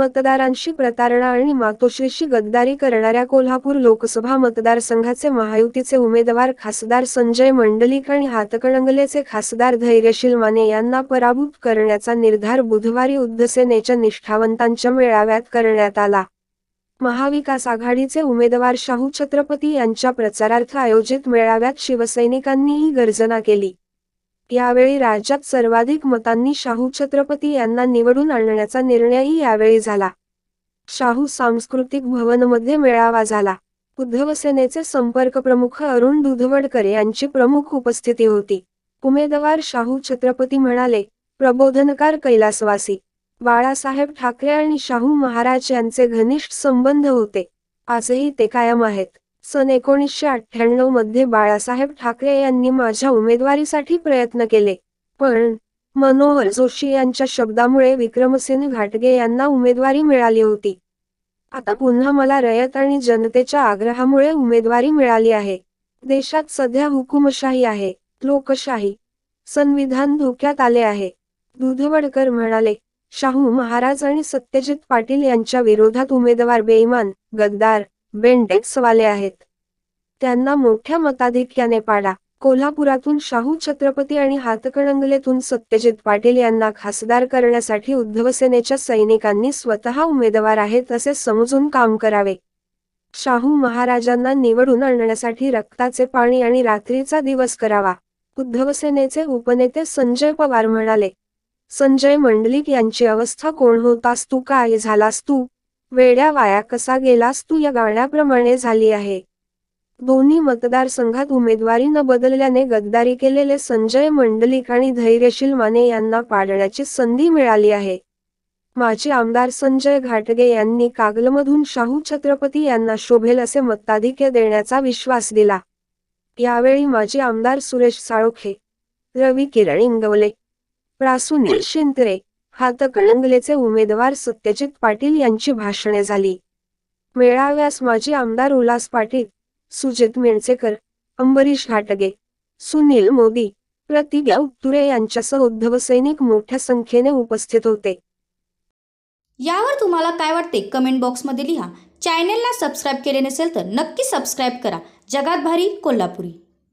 मतदारांशी प्रतारणा आणि मातोश्रीशी गद्दारी करणाऱ्या कोल्हापूर लोकसभा मतदारसंघाचे महायुतीचे उमेदवार खासदार संजय मंडलिक आणि हातकणंगलेचे खासदार धैर्यशील माने यांना पराभूत करण्याचा निर्धार बुधवारी उद्धसेनेच्या निष्ठावंतांच्या मेळाव्यात करण्यात आला. महाविकास आघाडीचे उमेदवार शाहू छत्रपती यांच्या प्रचारार्थ आयोजित मेळाव्यात शिवसैनिकांनीही गर्जना केली. यावेळी राज्यात सर्वाधिक मतांनी शाहू छत्रपती यांना निवडून आणण्याचा निर्णयही यावेळी झाला. शाहू सांस्कृतिक भवनमध्ये मेळावा झाला. उद्धव सेनेचे संपर्क प्रमुख अरुण दुधवडकर यांची प्रमुख उपस्थिती होती. उमेदवार शाहू छत्रपती म्हणाले प्रबोधनकार कैलासवासी. बाळासाहेब ठाकरे आणि शाहू महाराज यांचे घनिष्ठ संबंध होते. आजही ते कायम आहेत. सन एकोणीसशे अठ्ठ्याण्णवमध्ये बाळासाहेब ठाकरे यांनी माझ्या उमेदवारीसाठी प्रयत्न केले. पण मनोहर जोशी यांच्या शब्दामुळे विक्रमसेन घाटगे यांना उमेदवारी मिळाली होती. आता पुन्हा मला रयत आणि जनतेच्या आग्रहामुळे उमेदवारी मिळाली आहे. देशात सध्या हुकुमशाही आहे लोकशाही संविधान धोक्यात आले आहे. दुधवडकर म्हणाले शाहू महाराज आणि सत्यजित पाटील यांच्या विरोधात उमेदवार बेईमान गद्दार बेंडेक्सवाले आहेत. त्यांना मोठ्या मताधिक्याने पाडा. कोल्हापुरातून शाहू छत्रपती आणि हातकणंगलेतून सत्यजित पाटील यांना खासदार करण्यासाठी उद्धवसेनेच्या सैनिकांनी स्वतः उमेदवार आहेत असे समजून काम करावे. शाहू महाराजांना निवडून आणण्यासाठी रक्ताचे पाणी आणि रात्रीचा दिवस करावा. उद्धवसेनेचे उपनेते संजय पवार म्हणाले संजय मंडलिक यांची अवस्था कोण होतास? तू काय झालास? तू वेड्या वाया कसा गेलास तू या गाण्याप्रमाणे झाली आहे. दोन्ही मतदारसंघात उमेदवारी न बदलल्याने गद्दारी केलेले संजय मंडलिक आणि धैर्यशील माने यांना पाडण्याची संधी मिळाली आहे. माजी आमदार संजय घाटगे यांनी कागलमधून शाहू छत्रपती यांना शोभेल असे मताधिक्य देण्याचा विश्वास दिला. यावेळी माजी आमदार सुरेश साळोखे रवी किरण इंगवले प्रासुनील शिंत्रे हातकणंगलेचे उमेदवार सत्यजित पाटील यांची भाषणे झाली. मेळाव्यास माजी आमदार उल्हास पाटील सुजित मेणसेकर अंबरीश घाटगे सुनील मोदी प्रतिज्ञा उत्तुरे यांच्यासह उद्धव सैनिक मोठ्या संख्येने उपस्थित होते. यावर तुम्हाला काय वाटते कमेंट बॉक्समध्ये लिहा. चॅनेलला सबस्क्राईब केले नसेल तर नक्की सबस्क्राईब करा. जगात भारी कोल्हापुरी.